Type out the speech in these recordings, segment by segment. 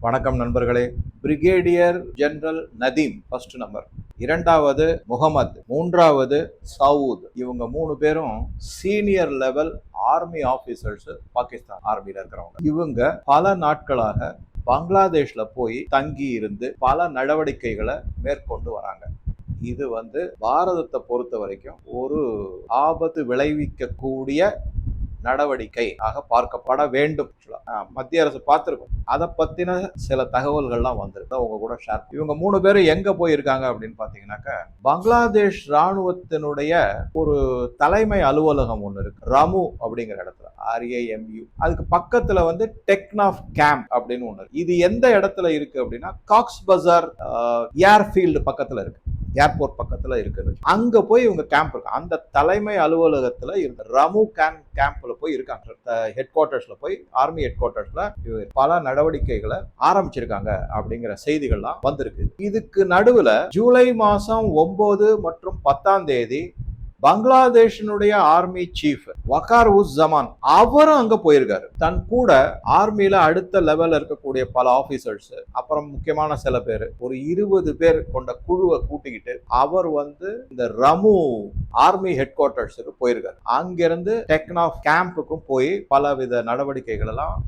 வணக்கம் நண்பர்களே. Brigadier general Nadeem first number இரண்டாவது முகமது மூன்றாவது சவுத். இவங்க மூணு பேரும் senior level army officers Pakistan ஆர்மியில இருக்கிறவங்க. இவங்க பல நாட்களாக பங்களாதேஷ்ல போய் தங்கி இருந்து பல நடவடிக்கைகளை மேற்கொண்டு வராங்க. இது வந்து பாரதத்தை பொறுத்த வரைக்கும் ஒரு ஆபத்து விளைவிக்கக்கூடிய நடவடிக்கை ஆக பார்க்கப்பட வேண்டும். மத்திய அரசு பார்த்துருக்கும். அதை பத்தின சில தகவல்கள்லாம் வந்திருக்கு. உங்க கூட ஷேர் இவங்க மூணு பேரும் எங்க போயிருக்காங்க அப்படின்னு பாத்தீங்கன்னாக்க பங்களாதேஷ் ராணுவத்தினுடைய ஒரு தலைமை அலுவலகம் ஒன்று இருக்கு. ரமு அப்படிங்கிற இடத்துல. ஆர்ஏஎம்யூ அதுக்கு பக்கத்துல வந்து டெக்னாஃப் கேம்ப் அப்படின்னு ஒன்று இருக்கு. இது எந்த இடத்துல இருக்கு அப்படின்னா காக்ஸ் பஜார் ஏர்ஃபீல்டு பக்கத்துல இருக்கு. ஏர்போர்ட் பக்கத்தில் இருக்குது அங்கே போய் இவங்க கேம்ப் இருக்கு. அந்த தலைமை அலுவலகத்தில் இருந்த ரமு கேன் கேம்ப்ல போய் இருக்காங்க. ஹெட் குவார்ட்டர்ஸில் போய் ஆர்மி ஹெட் குவார்ட்டர்ஸ்ல பல நடவடிக்கைகளை ஆரம்பிச்சிருக்காங்க அப்படிங்கிற செய்திகள்லாம் வந்திருக்கு. இதுக்கு நடுவில் ஜூலை மாதம் ஒம்பது மற்றும் பத்தாம் தேதி பங்களாதேஷினுடைய ஆர்மி சீஃப் வகார் உஸ் ஜமான் அவரும் அங்க போயிருக்காரு. தன் கூட ஆர்மியில அடுத்த லெவல்ல இருக்கக்கூடிய பல ஆபீசர்ஸ் அப்புறம் முக்கியமான சில பேர் ஒரு இருபது பேர் கொண்ட குழுவை கூட்டிக்கிட்டு அவர் வந்து இந்த ரமு ஆர்மி ஹெட் குவார்டர்ஸுக்கு போயிருக்காரு. அங்கிருந்து டெக்னாஃப் கேம்புக்கும் போய் பலவித நடவடிக்கைகள் எல்லாம்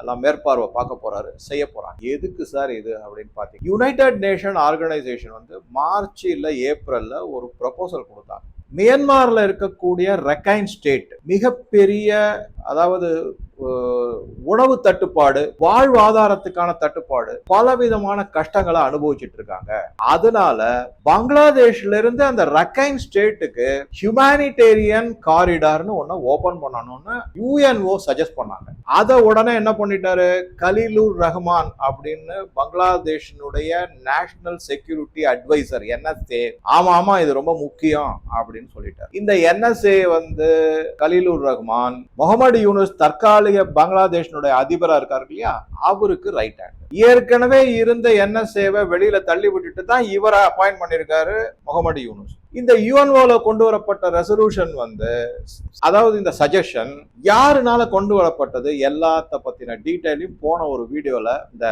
எல்லாம் மேற்பார்வை பார்க்க போறாரு செய்ய போறாங்க எதுக்கு சார் இது அப்படின்னு பார்த்தீங்க யுனைடெட் நேஷன் ஆர்கனைசேஷன் வந்து மார்ச் இல்லை ஏப்ரல்ல ஒரு ப்ரொபோசல் கொடுத்தாங்க. மியன்மாரில் இருக்கக்கூடிய ரெக்கைன் ஸ்டேட் மிகப்பெரிய அதாவது உணவு தட்டுப்பாடு வாழ்வாதாரத்துக்கான தட்டுப்பாடு பலவிதமான கஷ்டங்களை அனுபவிச்சுட்டு இருக்காங்க அதனால பங்களாதேஷ்ல இருந்து அந்த ரக்கைன் ஸ்டேட்டுக்கு ஹியூமானிடேரியன் காரிடார்னு ஒன்னு ஓபன் பண்ணணும்னு யூஎன்ஓ சஜஸ்ட் பண்ணாங்க. அதை உடனே என்ன பண்ணிட்டாரு? கலீலூர் ரஹ்மான் அப்படின்னு பங்களாதேஷினுடைய நேஷனல் செக்யூரிட்டி அட்வைசர் என்எஸ்ஏ ஆமா ஆமா இது ரொம்ப முக்கியம் அப்படின்னு சொல்லிட்டார். இந்த என்எஸ்ஏ வந்து கலீலுர் ரஹ்மான் முகமது யூனுஸ் தற்காலிக பங்களாதேஷனுடைய அதிபரா இருக்காரு இல்லையா? அவருக்கு ரைட் ஹேண்ட் ஏற்கனவே இருந்த என்எஸ்ஏவை வெளியில தள்ளி விட்டுட்டு தான் இவரை அப்பாயிண்ட் பண்ணியிருக்காரு முகமது யூனுஸ். இந்த யூஎன்ஓல கொண்டு வரப்பட்ட ரெசல்யூஷன் வந்து அதாவது இந்த சஜஷன் யாருனால கொண்டு வரப்பட்டது எல்லாத்த பத்தின டீட்டெயிலையும் போன ஒரு வீடியோல இந்த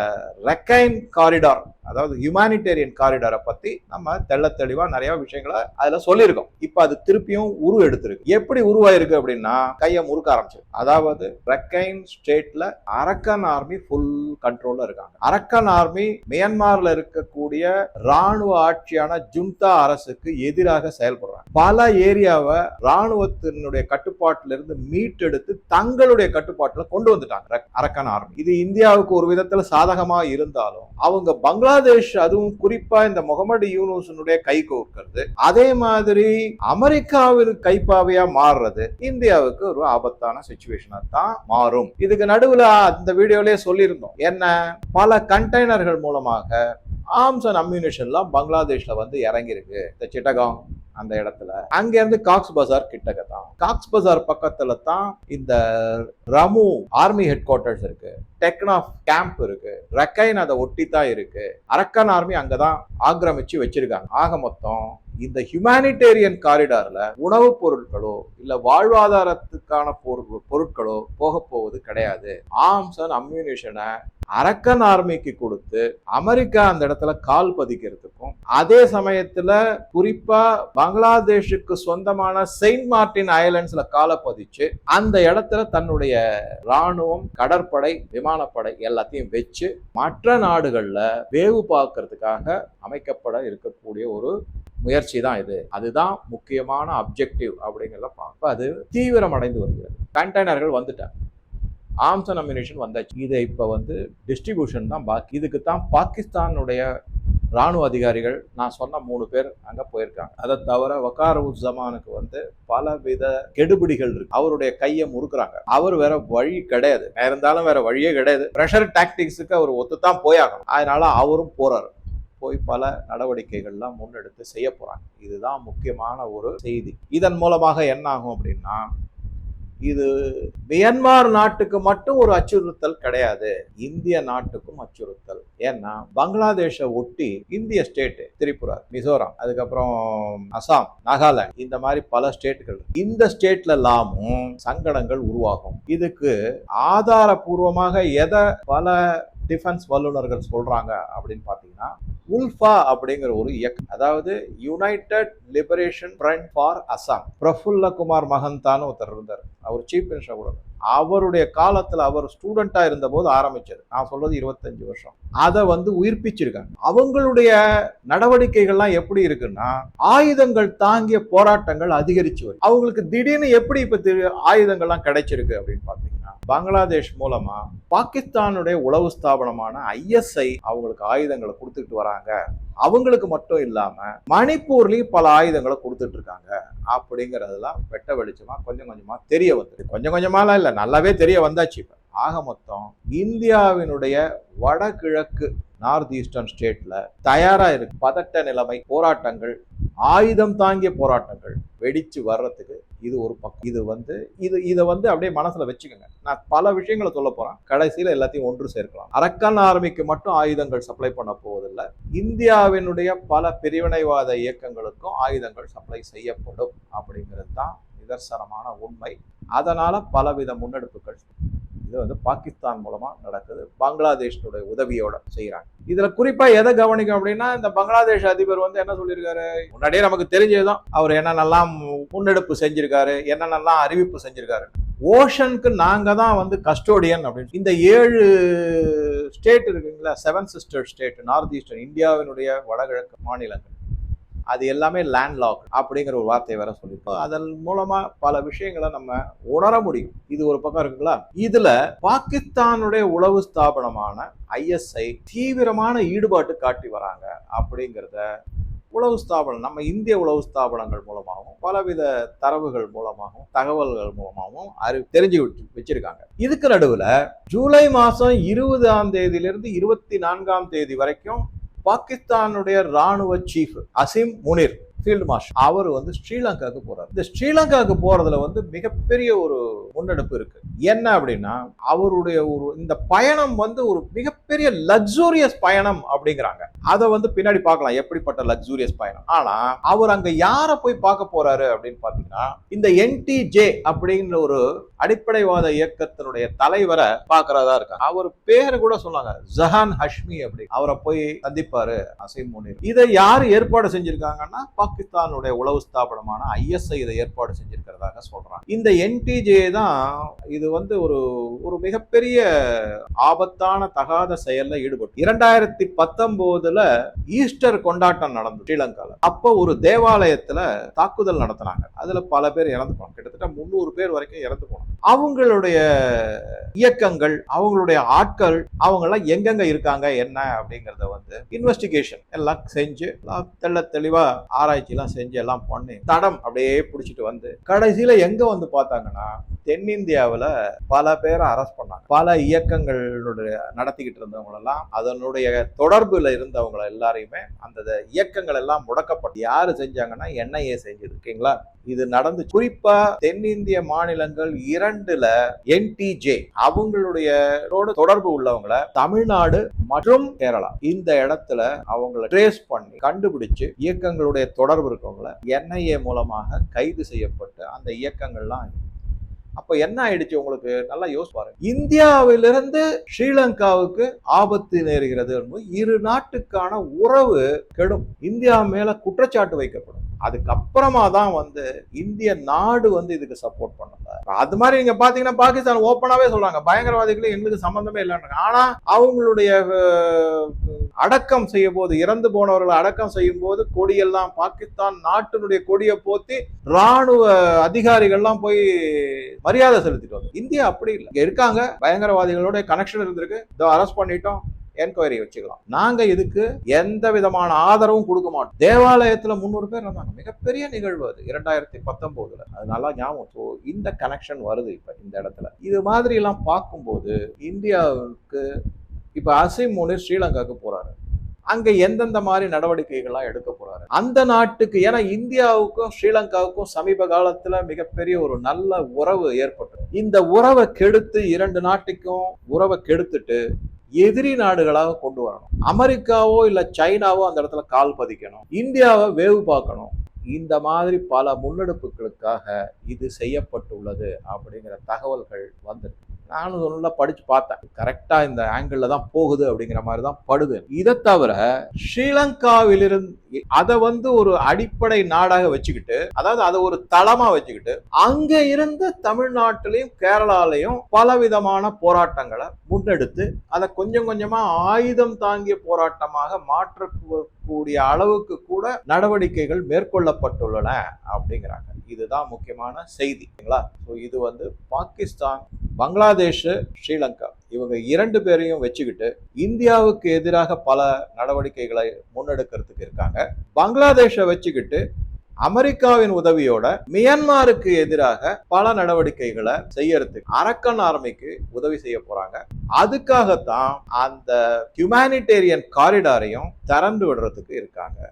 ரெக்கைன் காரிடார் அதாவது ஹியூமானிட்டேரியன் காரிடாரை பத்தி நம்ம தெள்ள தெளிவா நிறைய விஷயங்களை அதுல சொல்லியிருக்கோம். இப்ப அது திருப்பியும் உரு எடுத்திருக்கு. எப்படி உருவாயிருக்கு அப்படின்னா கையை முறுக்க ஆரம்பிச்சிருக்கு. அதாவது ரெக்கைன் ஸ்டேட்ல அரக்கன் ஆர்மி ஃபுல் கண்ட்ரோல்ல இருக்காங்க. அரக்கன் ஆர்மி மியான்மர்ல இருக்கக்கூடிய ராணுவ ஆட்சியான ஜுந்தா அரசுக்கு எதிராக செயல்படுறாங்க. பல ஏரியாவை ராணுவத்தினுடைய கட்டுப்பாட்டில இருந்து மீட்டெடுத்து தங்களுடைய கட்டுப்பாட்டுல கொண்டு வந்துட்டாங்க அரக்கன் ஆர்மி இது இந்தியாவுக்கு ஒரு விதத்துல சாதகமா இருந்தாலும் அவங்க பங்களாதேஷ் அதுவும் குறிப்பா இந்த முகமது யூனுஸனுடைய கை கோர்க்கிறது. அதே மாதிரி அமெரிக்காவிற்கு கைப்பாவையா மாறுறது இந்தியாவுக்கு ஒரு ஆபத்தான சுச்சுவேஷனா தான் மாறும். இதுக்கு நடுவுல அந்த வீடியோலயே சொல்லியிருந்தோம். என்ன? பல கண்டெய்னர்கள் மூலமாக ஆர்ம்ஸ் அண்ட் அம்யூனிஷன்லாம் பங்களாதேஷ்ல வந்து இறங்கியிருக்கு. இந்த சிட்டகாங் அந்த இடத்துல. அங்க இருந்து காக்ஸ் பஜார் கிட்டக்க தான் காக்ஸ் பஜார் பக்கத்துல தான் இந்த ரமு ஆர்மி ஹெட் குவார்ட்டர்ஸ் இருக்கு. டெக்னாஃப் கேம்ப் இருக்கு. ரக்கைன் அதை ஒட்டி தான் இருக்கு. அரக்கன் ஆர்மி அங்கதான் ஆக்கிரமிச்சு வச்சிருக்காங்க. ஆக மொத்தம் இந்த ஹியூமானிட்டேரியன் காரிடார்ல உணவுப் பொருட்களோ இல்ல வாழ்வாதாரத்துக்கான பொருட்களோ போக போவது கிடையாது. ஆர்ம்ஸ் அண்ட் அம்யூனிஷனை அரக்கன் ஆர்மிக்கு கொடுத்து அமெரிக்கா அந்த இடத்துல கால் பதிக்கிறதுக்கும் அதே சமயத்துல குறிப்பா பங்களாதேஷுக்கு சொந்தமான செயின்ட் மார்டின் ஐலண்ட்ஸ்ல காலை பதிச்சு அந்த இடத்துல தன்னுடைய ராணுவம் கடற்படை விமானப்படை எல்லாத்தையும் வச்சு மற்ற நாடுகளில் வேவு பார்க்கறதுக்காக அமைக்கப்பட இருக்கக்கூடிய ஒரு முயற்சி தான் இது. அதுதான் முக்கியமான அப்ஜெக்டிவ் அப்படிங்கிறத பார்ப்போம் அது தீவிரமடைந்து வருகிறது. கண்டெய்னர்கள் வந்துட்டாங்க. ஆம்ஸ் அண்ட் அம்யூனிஷன் வந்தாச்சு. இதை இப்போ வந்து டிஸ்ட்ரிபியூஷன் தான் பாக்கி. இதுக்கு தான் பாகிஸ்தானுடைய ராணுவ அதிகாரிகள் நான் சொன்ன மூணு பேர் அங்கே போயிருக்காங்க. அதை தவிர வக்கார் உஸ் ஜமானுக்கு வந்து பல வித கெடுபிடிகள் இருக்கு. அவருடைய கையை முறுக்குறாங்க. அவர் வேற வழி கிடையாது. இருந்தாலும் வேற வழியே கிடையாது. ப்ரெஷர் டாக்டிக்ஸுக்கு அவர் ஒத்துத்தான் போயாகணும். அதனால அவரும் போறாரு. போய் பல நடவடிக்கைகள்லாம் முன்னெடுத்து செய்ய போறாங்க. இதுதான் முக்கியமான ஒரு செய்தி. இதன் மூலமாக என்ன ஆகும் அப்படின்னா இது மியன்மார் நாட்டுக்கு மட்டும் ஒரு அச்சுறுத்தல் கிடையாது. இந்திய நாட்டுக்கும் அச்சுறுத்தல். ஏன்னா பங்களாதேஷை ஒட்டி இந்திய ஸ்டேட் திரிபுரா மிசோரம் அதுக்கப்புறம் அசாம் நாகாலாந்து இந்த மாதிரி பல ஸ்டேட்டுகள் இந்த ஸ்டேட்ல எல்லாமும் சங்கடங்கள் உருவாகும். இதுக்கு ஆதாரபூர்வமாக எதை பல டிஃபென்ஸ் வல்லுநர்கள் சொல்றாங்க அப்படின்னு பார்த்தீங்கன்னா உல்ஃபா அப்படிங்கிற ஒரு இயக்கம். அதாவது united liberation front for Assam Prafulla Kumar மகந்தான்னு ஒருத்தர் இருந்தார். அவர் சீஃப் மினிஸ்டர் கூட. அவருடைய காலத்துல அவர் ஸ்டூடெண்டா இருந்தபோது ஆரம்பிச்சது நான் சொல்றது இருபத்தஞ்சு வருஷம். அதை வந்து உயிர்ப்பிச்சிருக்காங்க. அவங்களுடைய நடவடிக்கைகள்லாம் எப்படி இருக்குன்னா ஆயுதங்கள் தாங்கிய போராட்டங்கள் அதிகரிச்சு வரும் அவங்களுக்கு திடீர்னு எப்படி இப்ப ஆயுதங்கள்லாம் கிடைச்சிருக்கு அப்படின்னு பார்த்தா பங்களாதேஷ் மூலமா பாகிஸ்தானுடைய உளவு ஸ்தாபனமான ஐஎஸ்ஐ அவங்களுக்கு ஆயுதங்களை கொடுத்துட்டு வராங்க. அவங்களுக்கு மட்டும் இல்லாம மணிப்பூர்லயும் பல ஆயுதங்களை கொடுத்துட்டு இருக்காங்க. அப்படிங்கறதெல்லாம் வெட்ட வெளிச்சமா கொஞ்சம் கொஞ்சமா தெரிய வந்தது. கொஞ்சம் கொஞ்சமாலாம் இல்ல நல்லாவே தெரிய வந்தாச்சு இப்ப. ஆக மொத்தம் இந்தியாவினுடைய வடகிழக்கு நார்த் ஈஸ்டர்ன் ஸ்டேட்ல தயாரா இருக்கு பதட்ட நிலைமை போராட்டங்கள் ஆயுதம் தாங்கிய போராட்டங்கள் வெடிச்சு வர்றதுக்கு இது ஒரு பக்கம் இது வந்து இது இதை வந்து அப்படியே மனசுல வச்சுக்கோங்க. நான் பல விஷயங்களை சொல்ல போறேன். கடைசியில எல்லாத்தையும் ஒன்று சேர்க்கலாம். அரக்கன் ஆர்மிக்கு மட்டும் ஆயுதங்கள் சப்ளை பண்ண போவதில்லை. இந்தியாவினுடைய பல பிரிவினைவாத இயக்கங்களுக்கும் ஆயுதங்கள் சப்ளை செய்யப்படும் அப்படிங்கிறது தான் நிதர்சனமான உண்மை. அதனால பலவித முன்னெடுப்புகள் இது வந்து பாகிஸ்தான் மூலமாக நடக்குது. பங்களாதேஷனுடைய உதவியோட செய்கிறாங்க இதில் குறிப்பாக எதை கவனிக்கும் அப்படின்னா இந்த பங்களாதேஷ் அதிபர் வந்து என்ன சொல்லியிருக்காரு? முன்னாடியே நமக்கு தெரிஞ்சதுதான். அவர் என்னென்னலாம் முன்னெடுப்பு செஞ்சிருக்காரு என்னென்னலாம் அறிவிப்பு செஞ்சிருக்காரு. ஓஷனுக்கு நாங்கள் தான் வந்து கஸ்டோடியன் அப்படின்னு இந்த ஏழு ஸ்டேட் இருக்குங்களா? Seven sister state north eastern இந்தியாவினுடைய வடகிழக்கு மாநிலங்கள். அது எல்லாமே லேண்ட் லாக் அப்படிங்கிற ஒரு வார்த்தையை வேற சொல்லியிருக்கோம் அதன் மூலமா பல விஷயங்களை நம்ம உணர முடியும். இது ஒரு பக்கம் இருக்குங்களா? இதுல பாகிஸ்தானுடைய உளவு ஸ்தாபனமான ஐஎஸ்ஐ தீவிரமான ஈடுபாட்டு காட்டி வராங்க அப்படிங்கிறத உளவு ஸ்தாபனம் நம்ம இந்திய உளவு ஸ்தாபனங்கள் மூலமாகவும் பலவித தரவுகள் மூலமாகவும் தகவல்கள் மூலமாகவும் அறி தெரிஞ்சு வச்சிருக்காங்க. இதுக்கு நடுவில் ஜூலை மாதம் இருபதாம் தேதியிலிருந்து இருபத்தி நான்காம் தேதி வரைக்கும் பாகிஸ்தானுடைய ராணுவ chief Asim Munir. Field marshal அவர் வந்து ஸ்ரீலங்காவுக்கு போறாரு. இந்த ஸ்ரீலங்காவுக்கு போறதுல வந்து மிகப்பெரிய ஒரு முன்னெடுப்பு இருக்கு. என்ன அப்படின்னா அவருடைய ஒரு இந்த பயணம் வந்து ஒரு மிகப்பெரிய லக்ஸூரியஸ் பயணம் அப்படிங்கிறாங்க. அதை வந்து பின்னாடி பார்க்கலாம். எப்படிப்பட்ட லக்ஸூரியஸ் பயணம்? ஆனா அவர் அங்க யாரை போய் பார்க்க போறாரு அப்படின்னு பாத்தீங்கன்னா இந்த என்டிஜே அப்படிங்கிற ஒரு அடிப்படைவாத இயக்கத்தினுடைய தலைவரை பாக்குறதா இருக்காங்க. அவர் பேரு கூட சொன்னாங்க. ஜஹான் ஹஷ்மி அப்படி அவரை போய் சந்திப்பாரு அசீம் முனீர். இதை யார் ஏற்பாடு செஞ்சிருக்காங்கன்னா பாகிஸ்தானுடைய உளவு ஸ்தாபனமான ஐஎஸ்ஐ இதை ஏற்பாடு செஞ்சிருக்கிறதாக சொல்றாங்க. இந்த என்டிஜே தான் இது வந்து ஒரு ஒரு மிகப்பெரிய ஆபத்தான தகாத செயல்ல ஈடுபட்டு இரண்டாயிரத்தி பத்தொன்பதுல ஈஸ்டர் கொண்டாட்டம் நடந்தது ஸ்ரீலங்கால. அப்போ ஒரு தேவாலயத்துல தாக்குதல் நடத்தினாங்க. அதுல பல பேர் இறந்து போனாங்க. கிட்டத்தட்ட முந்நூறு பேர் வரைக்கும் இறந்து போனாங்க. அவங்களுடைய இயக்கங்கள் அவங்களுடைய ஆட்கள் அவங்க எல்லாம் எங்கெங்க இருக்காங்க என்ன அப்படிங்கறத வந்து இன்வெஸ்டிகேஷன் எல்லாம் செஞ்சு தெள்ள தெளிவா ஆராய்ச்சி எல்லாம் செஞ்சு எல்லாம் பண்ணி தடம் அப்படியே பிடிச்சிட்டு வந்து கடைசியில எங்க வந்து பார்த்தாங்கன்னா தென்னிந்தியாவில் பல பேரை அரெஸ்ட் பண்ணாங்க. பல இயக்கங்களுடைய நடத்திக்கிட்டு இருந்தவங்களெல்லாம் அதனுடைய தொடர்பில் இருந்தவங்க எல்லாரையுமே அந்த இயக்கங்கள் எல்லாம் முடக்கப்பட்டு யார் செஞ்சாங்கன்னா என்ஐஏ செஞ்சது ஓகேங்களா? இது நடந்து குறிப்பா தென்னிந்திய மாநிலங்கள் இரண்டுல என்டிஜே அவங்களுடைய ரோடு தொடர்பு உள்ளவங்களை தமிழ்நாடு மற்றும் கேரளா இந்த இடத்துல அவங்கள ட்ரேஸ் பண்ணி கண்டுபிடிச்சு இயக்கங்களுடைய தொடர்பு இருக்கவங்கள என்ஐஏ மூலமாக கைது செய்யப்பட்டு அந்த இயக்கங்கள்லாம் அப்ப என்ன ஆயிடுச்சு உங்களுக்கு? நல்லா யோசிச்சு பாருங்க. இந்தியாவிலிருந்து ஸ்ரீலங்காவுக்கு ஆபத்து நேருகிறது என்பது இரு நாட்டுக்கான உறவு கெடும். இந்தியா மேல குற்றச்சாட்டு வைக்கப்படும். அதுக்கப்புறமா தான் வந்து இந்திய நாடு வந்து இதுக்கு சப்போர்ட் பண்ணல அது மாதிரி நீங்க பாத்தீங்கன்னா பாகிஸ்தான் ஓப்பனாவே சொல்றாங்க. பயங்கரவாதிகளும் எங்களுக்கு சம்பந்தமே இல்லைன்றாங்க ஆனா அவங்களுடைய அடக்கம் செய்ய போது இறந்து போனவர்களை அடக்கம் செய்யும் போது கொடியெல்லாம் பாகிஸ்தான் நாட்டினுடைய கொடியை போத்தி ராணுவ அதிகாரிகள்லாம் போய் மரியாதை செலுத்திட்டு வந்தோம். இந்தியா அப்படி இல்லை. இங்க இருக்காங்க பயங்கரவாதிகளோட கனெக்ஷன் இருந்திருக்கு. இதோ அரெஸ்ட் பண்ணிட்டோம் என்கொயரி வச்சுக்கலாம். நாங்க இதுக்கு எந்த விதமான ஆதரவும் கொடுக்க மாட்டோம். தேவாலயத்துல முந்நூறு பேர் இருந்தாங்க. மிகப்பெரிய நிகழ்வு அது இரண்டாயிரத்தி பத்தொன்பதுல அது நல்லா ஞாபகம் ஸோ இந்த கனெக்ஷன் வருது இப்ப இந்த இடத்துல. இது மாதிரி எல்லாம் பார்க்கும்போது இந்தியாவுக்கு இப்ப அசிம் முனி ஸ்ரீலங்காவுக்கு போறாரு. அங்க எந்தெந்த மாதிரி நடவடிக்கைகள்லாம் எடுக்க போறாரு? அந்த நாட்டுக்கு ஏன்னா இந்தியாவுக்கும் ஸ்ரீலங்காவுக்கும் சமீப காலத்துல மிகப்பெரிய ஒரு நல்ல உறவு ஏற்பட்டது. இந்த உறவை கெடுத்து இரண்டு நாட்டுக்கும் உறவை கெடுத்துட்டு எதிரி நாடுகளாக கொண்டு வரணும். அமெரிக்காவோ இல்ல சைனாவோ அந்த இடத்துல கால் பதிக்கணும். இந்தியாவை வேவு பார்க்கணும். இந்த மாதிரி பல முன்னெடுப்புகளுக்காக இது செய்யப்பட்டுள்ளது அப்படிங்கிற தகவல்கள் வந்திருக்கு. நானும் நல்லா படிச்சு பார்த்தேன். கரெக்டா இந்த ஆங்கிள் தான் போகுது அப்படிங்கிற மாதிரி தான் படுது. இதை தவிர ஸ்ரீலங்காவிலிருந்து அதை வந்து ஒரு அடிப்படை நாடாக வச்சுக்கிட்டு அதாவது அதை ஒரு தளமா வச்சுக்கிட்டு அங்க இருந்த தமிழ்நாட்டிலையும் கேரளாலையும் பலவிதமான போராட்டங்களை முன்னெடுத்து அதை கொஞ்சம் கொஞ்சமா ஆயுதம் தாங்கிய போராட்டமாக மாற்றக்கூடிய அளவுக்கு கூட நடவடிக்கைகள் மேற்கொள்ளப்பட்டுள்ளன அப்படிங்கிறாங்க. இதுதான் முக்கியமான செய்திங்களா ஸோ இது வந்து பாகிஸ்தான் பங்களாதேஷ் ஸ்ரீலங்கா இவங்க இரண்டு பேரையும் வச்சுக்கிட்டு இந்தியாவுக்கு எதிராக பல நடவடிக்கைகளை முன்னெடுக்கிறதுக்கு இருக்காங்க. பங்களாதேஷை வச்சுக்கிட்டு அமெரிக்காவின் உதவியோட மியான்மாருக்கு எதிராக பல நடவடிக்கைகளை செய்யறதுக்கு அரக்கன் ஆர்மிக்கு உதவி செய்ய போறாங்க. அதுக்காகத்தான் அந்த ஹியூமானிட்டேரியன் காரிடாரையும் திறந்து விடுறதுக்கு இருக்காங்க.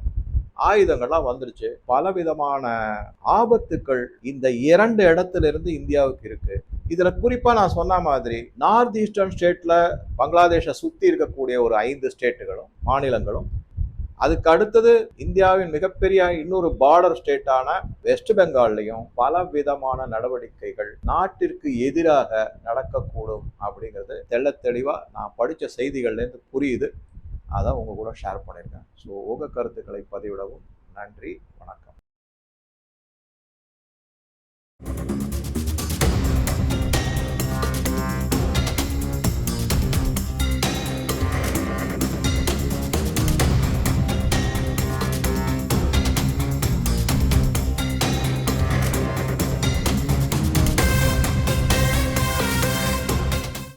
ஆயுதங்கள்லாம் வந்துருச்சு. பலவிதமான ஆபத்துக்கள் இந்த இரண்டு இடத்துல இருந்து இந்தியாவுக்கு இருக்கு. இதில் குறிப்பாக நான் சொன்ன மாதிரி நார்த் ஈஸ்டர்ன் ஸ்டேட்டில் பங்களாதேஷை சுற்றி இருக்கக்கூடிய ஒரு ஐந்து ஸ்டேட்டுகளும் மாநிலங்களும் அதுக்கு அடுத்தது இந்தியாவின் மிகப்பெரிய இன்னொரு பார்டர் ஸ்டேட்டான வெஸ்ட் பெங்கால்லையும் பல விதமான நடவடிக்கைகள் நாட்டிற்கு எதிராக நடக்கக்கூடும் அப்படிங்கிறது தெள்ள தெளிவாக நான் படித்த செய்திகள்லேருந்து புரியுது. அதான் உங்கள் கூட ஷேர் பண்ணியிருக்கேன். ஸோ உங்கள் கருத்துக்களை பதிவிடவும் நன்றி வணக்கம்.